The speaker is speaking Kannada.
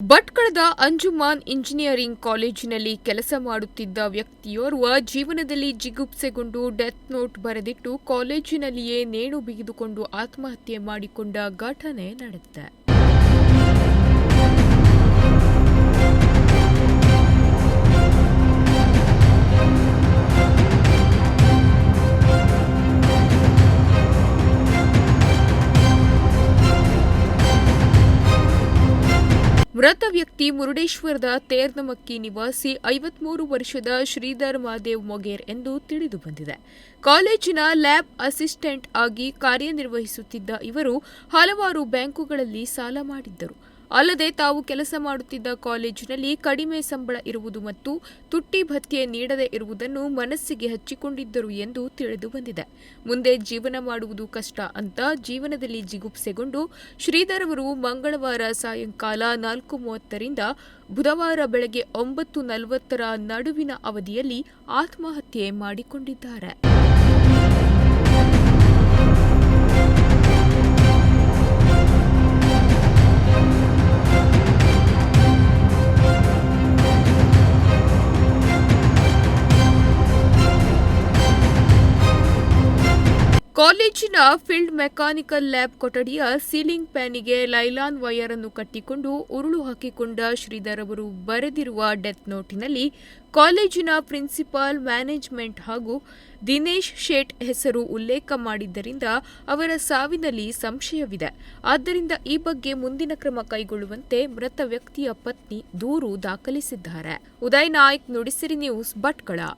ಭಟ್ಕಳದ ಅಂಜುಮಾನ್ ಇಂಜಿನಿಯರಿಂಗ್ ಕಾಲೇಜಿನಲ್ಲಿ ಕೆಲಸ ಮಾಡುತ್ತಿದ್ದ ವ್ಯಕ್ತಿಯೋರ್ವ ಜೀವನದಲ್ಲಿ ಜಿಗುಪ್ಸೆಗೊಂಡು ಡೆತ್ ನೋಟ್ ಬರೆದಿಟ್ಟು ಕಾಲೇಜಿನಲ್ಲಿಯೇ ನೇಣು ಬಿಗಿದುಕೊಂಡು ಆತ್ಮಹತ್ಯೆ ಮಾಡಿಕೊಂಡ ಘಟನೆ ನಡೆದಿದೆ. ಮೃತ ವ್ಯಕ್ತಿ ಮುರುಡೇಶ್ವರದ ತೇರ್ನಮಕ್ಕಿ ನಿವಾಸಿ ಐವತ್ಮೂರು ವರ್ಷದ ಶ್ರೀಧರ್ ಮಹಾದೇವ್ ಮೊಗೇರ್ ಎಂದು ತಿಳಿದು ಬಂದಿದೆ. ಕಾಲೇಜಿನ ಲ್ಯಾಬ್ ಅಸಿಸ್ಟೆಂಟ್ ಆಗಿ ಕಾರ್ಯನಿರ್ವಹಿಸುತ್ತಿದ್ದ ಇವರು ಹಲವಾರು ಬ್ಯಾಂಕುಗಳಲ್ಲಿ ಸಾಲ ಮಾಡಿದ್ದರು. ಅಲ್ಲದೆ ತಾವು ಕೆಲಸ ಮಾಡುತ್ತಿದ್ದ ಕಾಲೇಜಿನಲ್ಲಿ ಕಡಿಮೆ ಸಂಬಳ ಇರುವುದು ಮತ್ತು ತುಟ್ಟಿ ಭತ್ಯೆ ನೀಡದೇ ಇರುವುದನ್ನು ಮನಸ್ಸಿಗೆ ಹಚ್ಚಿಕೊಂಡಿದ್ದರು ಎಂದು ತಿಳಿದು ಬಂದಿದೆ. ಮುಂದೆ ಜೀವನ ಮಾಡುವುದು ಕಷ್ಟ ಅಂತ ಜೀವನದಲ್ಲಿ ಜಿಗುಪ್ಸೆಗೊಂಡು ಶ್ರೀಧರ್ ಅವರು ಮಂಗಳವಾರ ಸಾಯಂಕಾಲ ನಾಲ್ಕು ಮೂವತ್ತರಿಂದ ಬುಧವಾರ ಬೆಳಗ್ಗೆ ಒಂಬತ್ತು ನಲವತ್ತರ ನಡುವಿನ ಅವಧಿಯಲ್ಲಿ ಆತ್ಮಹತ್ಯೆ ಮಾಡಿಕೊಂಡಿದ್ದಾರೆ. ಕಾಲೇಜಿನ ಫೀಲ್ಡ್ ಮೆಕ್ಯಾನಿಕಲ್ ಲ್ಯಾಬ್ ಕೊಠಡಿಯ ಸೀಲಿಂಗ್ ಪ್ಯಾನಿಗೆ ಲೈಲಾನ್ ವೈರ್ ಅನ್ನು ಕಟ್ಟಿಕೊಂಡು ಉರುಳು ಹಾಕಿಕೊಂಡ ಶ್ರೀಧರ್ ಅವರು ಬರೆದಿರುವ ಡೆತ್ ನೋಟಿನಲ್ಲಿ ಕಾಲೇಜಿನ ಪ್ರಿನ್ಸಿಪಾಲ್ ಮ್ಯಾನೇಜ್ಮೆಂಟ್ ಹಾಗೂ ದಿನೇಶ್ ಶೇಟ್ ಹೆಸರು ಉಲ್ಲೇಖ ಮಾಡಿದ್ದರಿಂದ ಅವರ ಸಾವಿನಲ್ಲಿ ಸಂಶಯವಿದೆ. ಆದ್ದರಿಂದ ಈ ಬಗ್ಗೆ ಮುಂದಿನ ಕ್ರಮ ಕೈಗೊಳ್ಳುವಂತೆ ಮೃತ ವ್ಯಕ್ತಿಯ ಪತ್ನಿ ದೂರು ದಾಖಲಿಸಿದ್ದಾರೆ. ಉದಯ್ ನಾಯ್ಕ್, ನುಡಿಸಿರಿ ನ್ಯೂಸ್, ಭಟ್ಕಳ.